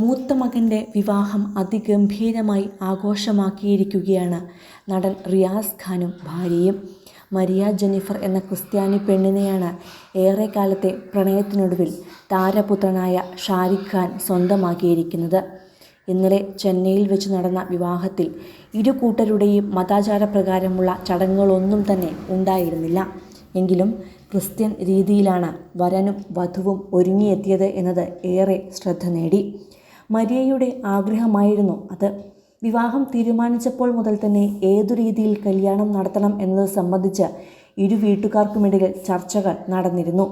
മൂത്ത മകന്റെ വിവാഹം അതിഗംഭീരമായി ആഘോഷമാക്കിയിരിക്കുകയാണ് നടൻ റിയാസ് ഖാനും ഭാര്യയും. മരിയ ജെന്നിഫർ എന്ന ക്രിസ്ത്യാനി പെണ്ണിനെയാണ് ഏറെക്കാലത്തെ പ്രണയത്തിനൊടുവിൽ താരപുത്രനായ ഷാരിഖ് ഖാൻ സ്വന്തമാക്കിയിരിക്കുന്നത്. ഇന്നലെ ചെന്നൈയിൽ വെച്ച് നടന്ന വിവാഹത്തിൽ ഇരു കൂട്ടരുടെയും മതാചാരപ്രകാരമുള്ള ചടങ്ങുകളൊന്നും തന്നെ ഉണ്ടായിരുന്നില്ല. എങ്കിലും ക്രിസ്ത്യൻ രീതിയിലാണ് വരനും വധുവും ഒരുങ്ങിയെത്തിയത് എന്നത് ഏറെ ശ്രദ്ധ നേടി. മരിയയുടെ ആഗ്രഹമായിരുന്നു അത്. വിവാഹം തീരുമാനിച്ചപ്പോൾ മുതൽ തന്നെ ഏതു രീതിയിൽ കല്യാണം നടത്തണം എന്നത് സംബന്ധിച്ച് ഇരു വീട്ടുകാർക്കുമിടയിൽ ചർച്ചകൾ നടന്നിരുന്നു.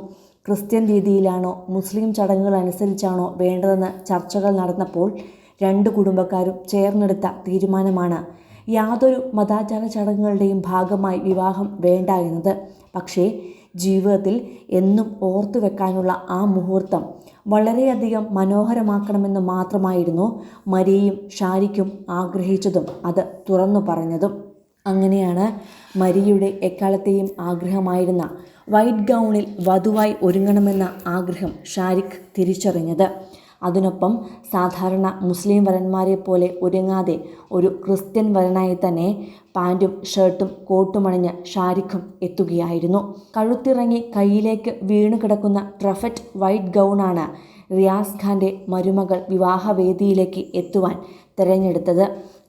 ക്രിസ്ത്യൻ രീതിയിലാണോ മുസ്ലിം ചടങ്ങുകൾ അനുസരിച്ചാണോ വേണ്ടതെന്ന് ചർച്ചകൾ നടന്നപ്പോൾ രണ്ട് കുടുംബക്കാരും ചേർന്നെടുത്ത തീരുമാനമാണ് യാതൊരു മതാചാര ചടങ്ങുകളുടെയും ഭാഗമായി വിവാഹം വേണ്ട എന്നത്. പക്ഷേ ജീവിതത്തിൽ എന്നും ഓർത്തു വെക്കാനുള്ള ആ മുഹൂർത്തം വളരെയധികം മനോഹരമാക്കണമെന്ന് മാത്രമായിരുന്നു മരിയയും ഷാരിക്കും ആഗ്രഹിച്ചതും അത് തുറന്നു പറഞ്ഞതും. അങ്ങനെയാണ് മരിയയുടെ എക്കാലത്തെയും ആഗ്രഹമായിരുന്ന വൈറ്റ് ഗൗണിൽ വധുവായി ഒരുങ്ങണമെന്ന ആഗ്രഹം ഷാരിഖ് തിരിച്ചറിഞ്ഞത്. അതിനൊപ്പം സാധാരണ മുസ്ലിം വരന്മാരെ പോലെ ഒരുങ്ങാതെ ഒരു ക്രിസ്ത്യൻ വരനായി തന്നെ പാന്റും ഷർട്ടും കോട്ടുമണിഞ്ഞ് ഷാരിഖും എത്തുകയായിരുന്നു. കഴുത്തിറങ്ങി കയ്യിലേക്ക് വീണു കിടക്കുന്ന ട്രഫറ്റ് വൈറ്റ് ഗൗണാണ് റിയാസ് ഖാന്റെ മരുമകൾ വിവാഹവേദിയിലേക്ക് എത്തുവാൻ തിരഞ്ഞെടുത്തത്.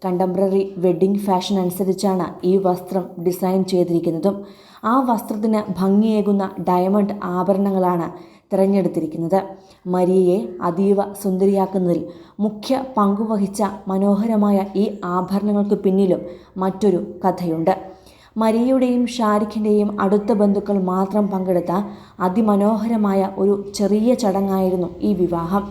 കണ്ടംപററി വെഡ്ഡിംഗ് ഫാഷൻ അനുസരിച്ചാണ് ഈ വസ്ത്രം ഡിസൈൻ ചെയ്തിരിക്കുന്നതും. ആ വസ്ത്രത്തിന് ഭംഗിയേകുന്ന ഡയമണ്ട് ആഭരണങ്ങളാണ് തിരഞ്ഞെടുത്തിരിക്കുന്നത്. മരിയയെ അതീവ സുന്ദരിയാക്കുന്നതിൽ മുഖ്യ പങ്കുവഹിച്ച മനോഹരമായ ഈ ആഭരണങ്ങൾക്ക് പിന്നിലും മറ്റൊരു കഥയുണ്ട്. മരിയയുടെയും ഷാരിഖിന്റെയും അടുത്ത ബന്ധുക്കൾ മാത്രം പങ്കെടുത്ത അതിമനോഹരമായ ഒരു ചെറിയ ചടങ്ങായിരുന്നു ഈ വിവാഹം.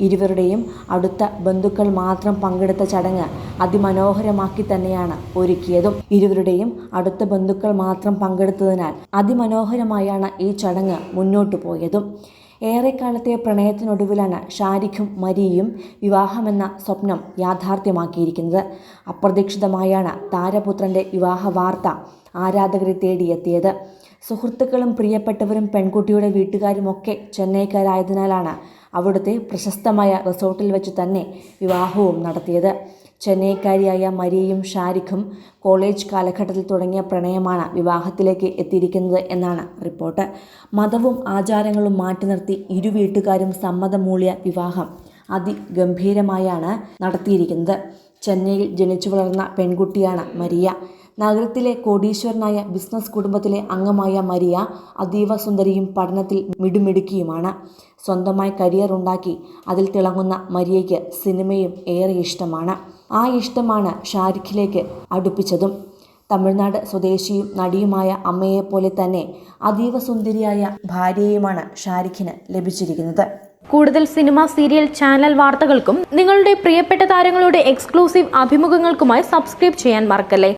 ഇരുവരുടെയും അടുത്ത ബന്ധുക്കൾ മാത്രം പങ്കെടുത്ത ചടങ്ങ് അതിമനോഹരമാക്കി തന്നെയാണ് ഒരുക്കിയതും. ഇരുവരുടെയും അടുത്ത ബന്ധുക്കൾ മാത്രം പങ്കെടുത്തതിനാൽ അതിമനോഹരമായാണ് ഈ ചടങ്ങ് മുന്നോട്ടു പോയതും. ഏറെക്കാലത്തെ പ്രണയത്തിനൊടുവിലാണ് ഷാരിഖും മരിയയും വിവാഹമെന്ന സ്വപ്നം യാഥാർത്ഥ്യമാക്കിയിരിക്കുന്നത്. അപ്രതീക്ഷിതമായാണ് താരപുത്രന്റെ വിവാഹ വാർത്ത ആരാധകരെ തേടിയെത്തിയത്. സുഹൃത്തുക്കളും പ്രിയപ്പെട്ടവരും പെൺകുട്ടിയുടെ വീട്ടുകാരുമൊക്കെ ചെന്നൈക്കാരായതിനാലാണ് അവിടുത്തെ പ്രശസ്തമായ റിസോർട്ടിൽ വെച്ച് തന്നെ വിവാഹവും നടത്തിയത്. ചെന്നൈക്കാരിയായ മരിയയും ഷാരിഖും കോളേജ് കാലഘട്ടത്തിൽ തുടങ്ങിയ പ്രണയമാണ് വിവാഹത്തിലേക്ക് എത്തിയിരിക്കുന്നത് എന്നാണ് റിപ്പോർട്ട്. മതവും ആചാരങ്ങളും മാറ്റി നിർത്തി ഇരു വീട്ടുകാരും സമ്മതം മൂളിയ വിവാഹം അതിഗംഭീരമായാണ് നടത്തിയിരിക്കുന്നത്. ചെന്നൈയിൽ ജനിച്ചു വളർന്ന പെൺകുട്ടിയാണ് മരിയ. നഗരത്തിലെ കോടീശ്വരനായ ബിസിനസ് കുടുംബത്തിലെ അംഗമായ മരിയ അതീവ സുന്ദരിയും പഠനത്തിൽ മിടുമിടുക്കിയുമാണ്. സ്വന്തമായി കരിയർ ഉണ്ടാക്കി അതിൽ തിളങ്ങുന്ന മരിയയ്ക്ക് സിനിമയും ഏറെ ഇഷ്ടമാണ്. ആ ഇഷ്ടമാണ് ഷാരിഖിലേക്ക് അടുപ്പിച്ചതും. തമിഴ്നാട് സ്വദേശിയും നടിയുമായ അമ്മയെപ്പോലെ തന്നെ അതീവ സുന്ദരിയായ ഭാര്യയുമാണ് ഷാരിഖിന് ലഭിച്ചിരിക്കുന്നത്. കൂടുതൽ സിനിമ സീരിയൽ ചാനൽ വാർത്തകൾക്കും നിങ്ങളുടെ പ്രിയപ്പെട്ട താരങ്ങളുടെ എക്സ്ക്ലൂസീവ് അഭിമുഖങ്ങൾക്കുമായി സബ്സ്ക്രൈബ് ചെയ്യാൻ മറക്കല്ലേ?